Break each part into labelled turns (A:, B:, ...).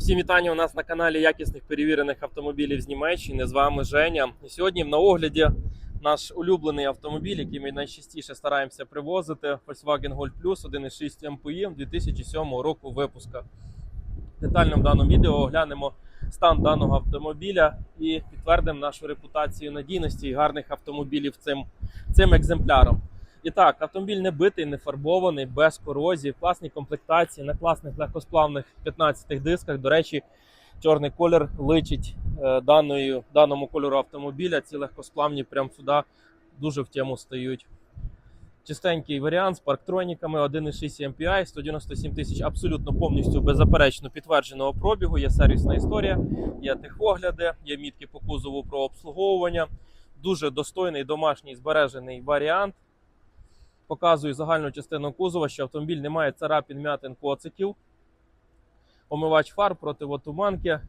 A: Всім вітання у нас на каналі якісних перевірених автомобілів з Німеччини. З вами Женя. І сьогодні на огляді наш улюблений автомобіль, який ми найчастіше стараємося привозити. Volkswagen Golf Plus 1.6 MPI 2007 року випуска. Детально в даному відео оглянемо стан даного автомобіля і підтвердимо нашу репутацію надійності і гарних автомобілів цим, цим екземпляром. І так, автомобіль не битий, не фарбований, без корозії, в класній комплектації, на класних легкосплавних 15 дисках. До речі, чорний колір личить е, даною, даному кольору автомобіля. Ці легкосплавні прямо сюди дуже в тему стають. Чистенький варіант з парктроніками 1,6 MPI, 197 тисяч абсолютно повністю беззаперечно підтвердженого пробігу. Є сервісна історія, є техогляди, є мітки по кузову про обслуговування. Дуже достойний домашній збережений варіант. Показую загальну частину кузова, що автомобіль не має царапін, м'ятин, коциків. Омивач фар противотуманки.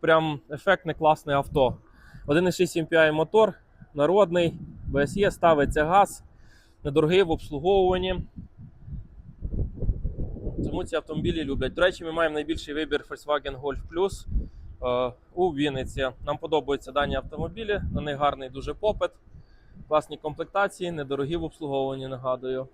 A: Прям ефектне класне авто. 1,6 MPI мотор, народний, BSE, ставиться газ, недорогий в обслуговуванні. Тому ці автомобілі люблять. До речі, ми маємо найбільший вибір Volkswagen Golf Plus е, у Вінниці. Нам подобаються дані автомобілі, на них гарний дуже попит. Класні комплектації, недорогі в обслуговуванні, нагадую.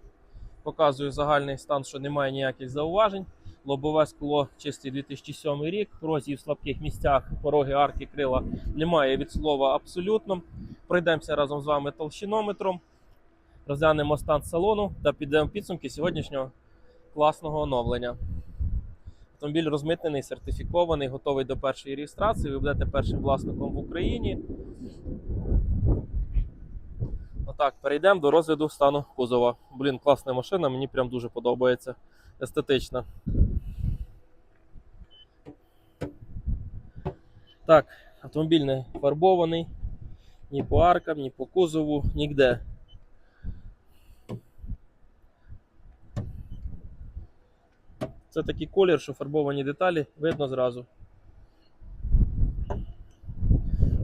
A: Показую загальний стан, що немає ніяких зауважень. Лобове скло чистий 2007 рік, корозії в слабких місцях, пороги, арки, крила немає від слова абсолютно. Пройдемося разом з вами толщинометром, розглянемо стан салону та підемо підсумки сьогоднішнього класного оновлення. Автомобіль розмитнений, сертифікований, готовий до першої реєстрації. Ви будете першим власником в Україні. Отак, перейдемо до розгляду стану кузова. Блін, класна машина, мені прям дуже подобається. Естетична. Так, автомобіль не фарбований. Ні по аркам, ні по кузову, ніде. Це такий колір, що фарбовані деталі видно зразу.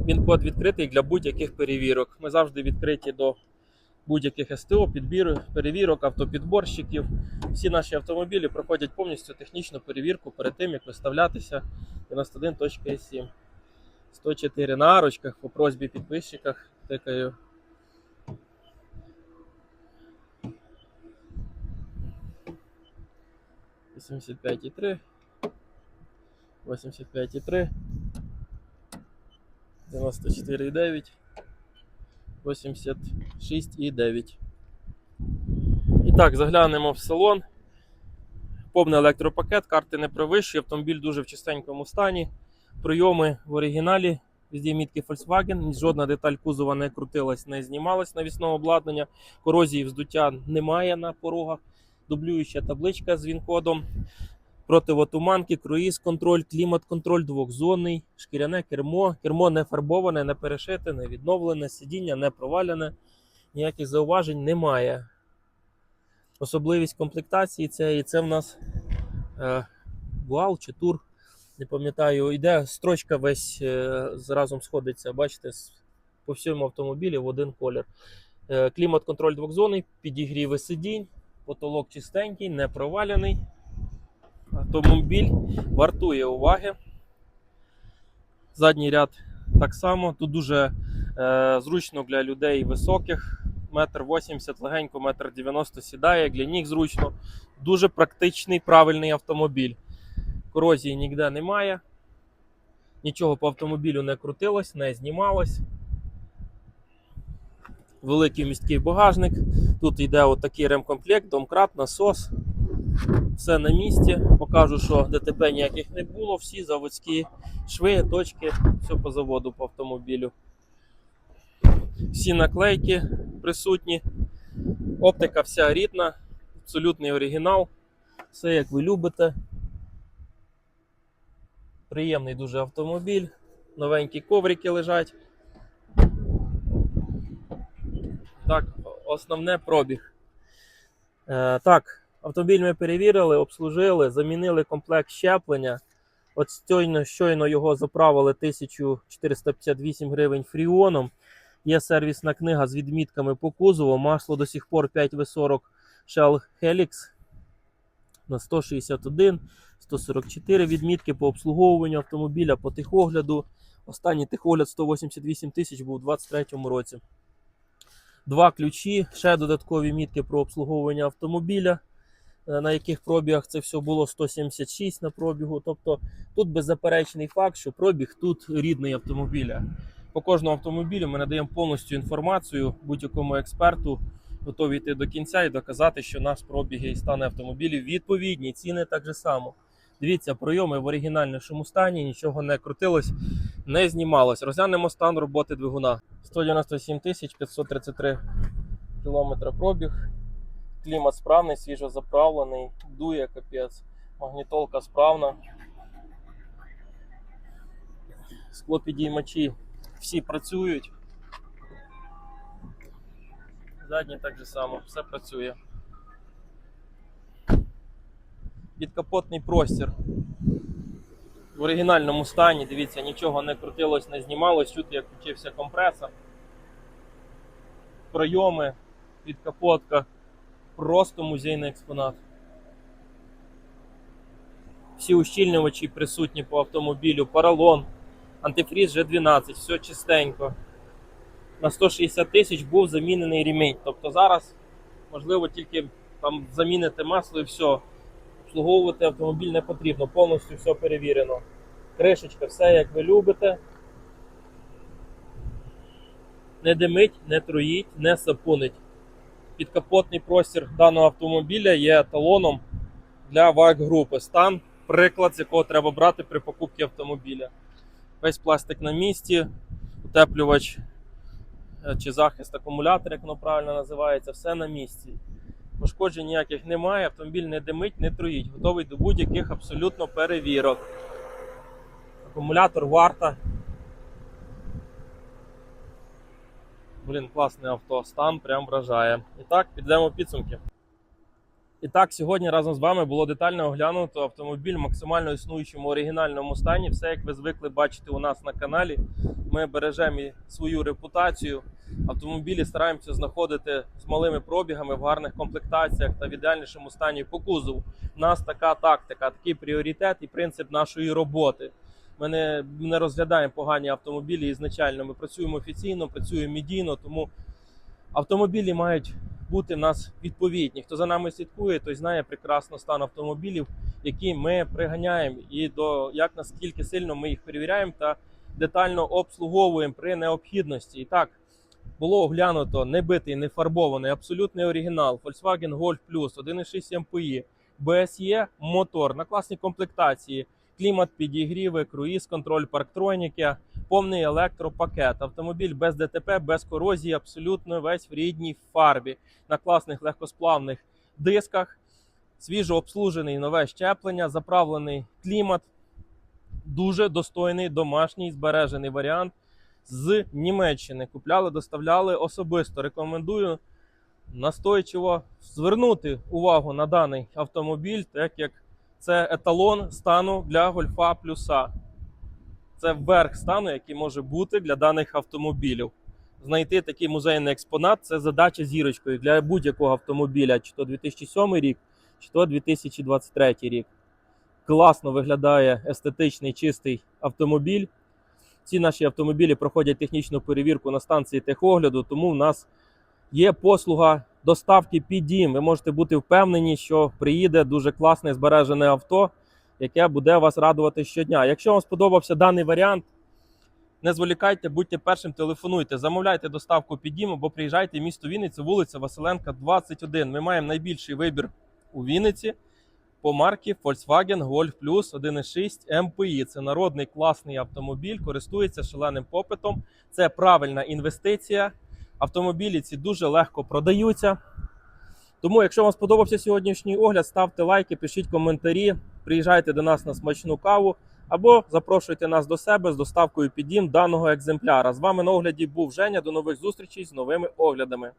A: Він код відкритий для будь-яких перевірок. Ми завжди відкриті до будь-яких СТО, підбір, перевірок, автопідборщиків. Всі наші автомобілі проходять повністю технічну перевірку перед тим, як виставлятися 91.7. 104 на арочках по просьбі підписчиках тикаю. Вісімдесят п'ять і три. Вісімдесят п'ять і три. 94,9, 86,9. І так, заглянемо в салон. Повний електропакет, карти не перевищує, автомобіль дуже в чистенькому стані. Прийоми в оригіналі, везде мітки Volkswagen, жодна деталь кузова не крутилась, не знімалась навісного обладнання. Корозії вздуття немає на порогах. Дублююча табличка з він-кодом противотуманки, круїз контроль, клімат контроль двохзонний, шкіряне кермо. Кермо не фарбоване, не перешите, не відновлене, сидіння не провалене, ніяких зауважень немає. Особливість комплектації це, і це в нас е, вуал чи тур. Не пам'ятаю, йде строчка весь е, разом сходиться, бачите, по всьому автомобілі в один колір. Е, клімат контроль двохзонний, підігріви сидінь, потолок чистенький, не провалений. Автомобіль вартує уваги. Задній ряд так само. Тут дуже е, зручно для людей високих. Метр 80, легенько, метр 90 сідає, для ніг зручно. Дуже практичний, правильний автомобіль. Корозії ніде немає. Нічого по автомобілю не крутилось, не знімалось. Великий місткий багажник. Тут йде отакий ремкомплект, домкрат, насос все на місці. Покажу, що ДТП ніяких не було. Всі заводські шви, точки, все по заводу по автомобілю. Всі наклейки присутні. Оптика вся рідна, абсолютний оригінал. Все як ви любите. Приємний дуже автомобіль. Новенькі коврики лежать. Так, основне пробіг. Е, так, Автомобіль ми перевірили, обслужили, замінили комплект щеплення. От щойно, щойно його заправили 1458 гривень фріоном. Є сервісна книга з відмітками по кузову. Масло до сих пор 5В40 Shell Helix на 161, 144 відмітки по обслуговуванню автомобіля, по техогляду. Останній техогляд 188 тисяч був у 2023 році. Два ключі, ще додаткові мітки про обслуговування автомобіля, на яких пробігах це все було 176 на пробігу. Тобто тут беззаперечний факт, що пробіг тут рідний автомобіля. По кожному автомобілю ми надаємо повністю інформацію будь-якому експерту, готові йти до кінця і доказати, що наш пробіг і стан автомобілів відповідні, ціни так же само. Дивіться, пройоми в оригінальному стані, нічого не крутилось, не знімалось. Розглянемо стан роботи двигуна. 197 тисяч 533 кілометри пробіг. Клімат справний, свіжо заправлений, дує капець. Магнітолка справна. Склопідіймачі всі працюють. Задні так же само, все працює. Підкапотний простір. В оригінальному стані, дивіться, нічого не крутилось, не знімалось, чути, як включився компресор. Пройоми, підкапотка. Просто музейний експонат. Всі ущільнювачі присутні по автомобілю, поролон, антифріз G12, все чистенько. На 160 тисяч був замінений ремінь. Тобто зараз, можливо, тільки там замінити масло і все. Обслуговувати автомобіль не потрібно, повністю все перевірено. Кришечка, все як ви любите. Не димить, не троїть, не сапунить. Підкапотний простір даного автомобіля є еталоном для вак групи. Стан, приклад, з якого треба брати при покупці автомобіля. Весь пластик на місці, утеплювач е, чи захист акумулятора, як воно правильно називається, все на місці. Пошкоджень ніяких немає, автомобіль не димить, не троїть, готовий до будь-яких абсолютно перевірок. Акумулятор варта. Блін, класне авто, стан прям вражає. І так, підемо підсумки. І так, сьогодні разом з вами було детально оглянуто автомобіль в максимально існуючому оригінальному стані. Все, як ви звикли бачити у нас на каналі. Ми бережемо і свою репутацію. Автомобілі стараємося знаходити з малими пробігами в гарних комплектаціях та в ідеальнішому стані по кузову. У нас така тактика, такий пріоритет і принцип нашої роботи. Ми не, не розглядаємо погані автомобілі ізначально. Ми працюємо офіційно, працюємо медійно, тому автомобілі мають бути в нас відповідні. Хто за нами слідкує, той знає прекрасно стан автомобілів, які ми приганяємо, і до як наскільки сильно ми їх перевіряємо та детально обслуговуємо при необхідності. І так було оглянуто небитий, не фарбований, абсолютний оригінал Volkswagen Golf Plus 1.6 MPI, BSE мотор на класній комплектації, клімат підігріви, круїз, контроль парктроніки, повний електропакет. Автомобіль без ДТП, без корозії, абсолютно весь в рідній фарбі, на класних легкосплавних дисках, свіжо обслужений нове щеплення, заправлений клімат. Дуже достойний домашній збережений варіант з Німеччини. Купляли, доставляли особисто. Рекомендую настойчиво звернути увагу на даний автомобіль, так як це еталон стану для гольфа плюса. Це верх стану, який може бути для даних автомобілів. Знайти такий музейний експонат це задача зірочкою для будь-якого автомобіля, чи то 2007 рік, чи то 2023 рік. Класно виглядає естетичний чистий автомобіль. Ці наші автомобілі проходять технічну перевірку на станції техогляду, тому в нас є послуга доставки під дім. Ви можете бути впевнені, що приїде дуже класне збережене авто, яке буде вас радувати щодня. Якщо вам сподобався даний варіант, не зволікайте, будьте першим, телефонуйте, замовляйте доставку під дім або приїжджайте в місто Вінниця, вулиця Василенка, 21. Ми маємо найбільший вибір у Вінниці по марці Volkswagen Golf Plus 1.6 MPI. Це народний класний автомобіль, користується шаленим попитом. Це правильна інвестиція. Автомобілі ці дуже легко продаються. Тому, якщо вам сподобався сьогоднішній огляд, ставте лайки, пишіть коментарі, приїжджайте до нас на смачну каву або запрошуйте нас до себе з доставкою під дім даного екземпляра. З вами на огляді був Женя. До нових зустрічей з новими оглядами.